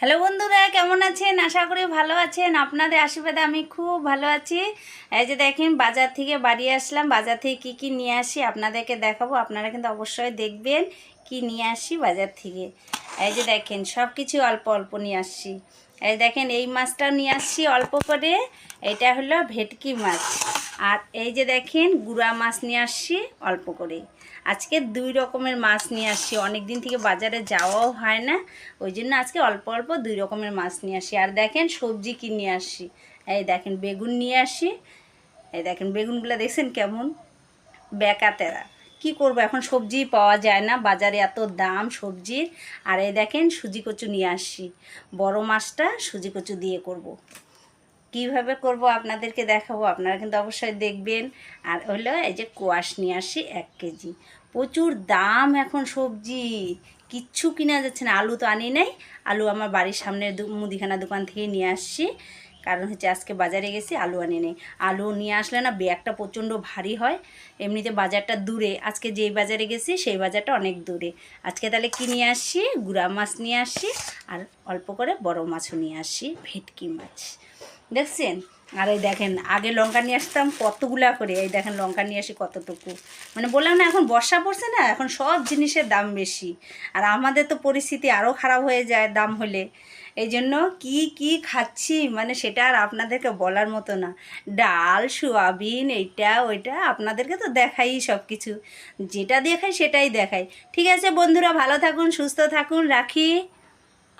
Hello বন্ধুরা, কেমন আছেন? আশা করি ভালো আছেন। আপনাদের আশীর্বাদে আমি খুব ভালো আছি। এই যে দেখেন, বাজার থেকে বাড়ি আসলাম। বাজার থেকে কি কি নিয়ে আসি আপনাদেরকে দেখাবো। আপনারা কিন্তু অবশ্যই দেখবেন কি নিয়ে আসি বাজার থেকে। এই যে দেখেন সব কিছু অল্প অল্প নিয়ে আসছি। এই দেখেন, এই মাছটা নিয়ে আসছি অল্প করে। এটা হলো ভেটকি মাছ। আর এই যে দেখেন গুড়া মাছ নিয়ে আসছি অল্প করে। আজকে দুই রকমের মাছ নিয়ে আসছি। অনেক দিন থেকে বাজারে যাওয়াও হয় না, ওই জন্য আজকে অল্প অল্প দুই রকমের মাছ নিয়ে আসি আর দেখেন সবজি কি নিয়ে আসছি, এই দেখেন বেগুন নিয়ে আসি এই দেখেন বেগুনগুলো দেখছেন কেমন? বেকাতেরা কি করব এখন? সবজি পাওয়া যায় না, বাজারে এত দাম সবজির। আর এই দেখেন সুজি কচু নিয়ে আসছি। বড় মাছটা সুজি কচু দিয়ে করব। কীভাবে করব আপনাদেরকে দেখাবো, আপনারা কিন্তু অবশ্যই দেখবেন। আর হলো এই যে কোয়াশ নিয়ে আসি এক কেজি। প্রচুর দাম এখন সবজি, কিচ্ছু কিনা যাচ্ছে না। আলু তো আনি নাই। আলু আমার বাড়ির সামনের মুদিখানা দোকান থেকে নিয়ে আসছি। কারণ হচ্ছে আজকে বাজারে গেছি, আলু আনি নেই। আলু নিয়ে আসলে না ব্যাগটা প্রচণ্ড ভারী হয়, এমনিতে বাজারটা দূরে। আজকে যেই বাজারে গেছি, সেই বাজারটা অনেক দূরে। আজকে তাহলে কি নিয়ে আসছি? গুড়া মাছ নিয়ে আসছি আর অল্প করে বড় মাছও নিয়ে আসছি, ভেটকি মাছ। দেখছেন? আর এই দেখেন, আগে লঙ্কা নিয়ে আসতাম কতগুলা করে, এই দেখেন লঙ্কা নিয়ে আসি কতটুকু। মানে বললাম না, এখন বর্ষা পড়ছে না, এখন সব জিনিসের দাম বেশি। আর আমাদের তো পরিস্থিতি আরও খারাপ হয়ে যায় দাম হলে। এই জন্য কী কী খাচ্ছি? মানে সেটা আর আপনাদেরকে বলার মতো না। ডাল, সোয়াবিন, এইটা, ওইটা আপনাদেরকে তো দেখাই সব কিছু যেটা দেখাই সেটাই দেখাই। ঠিক আছে বন্ধুরা, ভালো থাকুন, সুস্থ থাকুন, রাখি।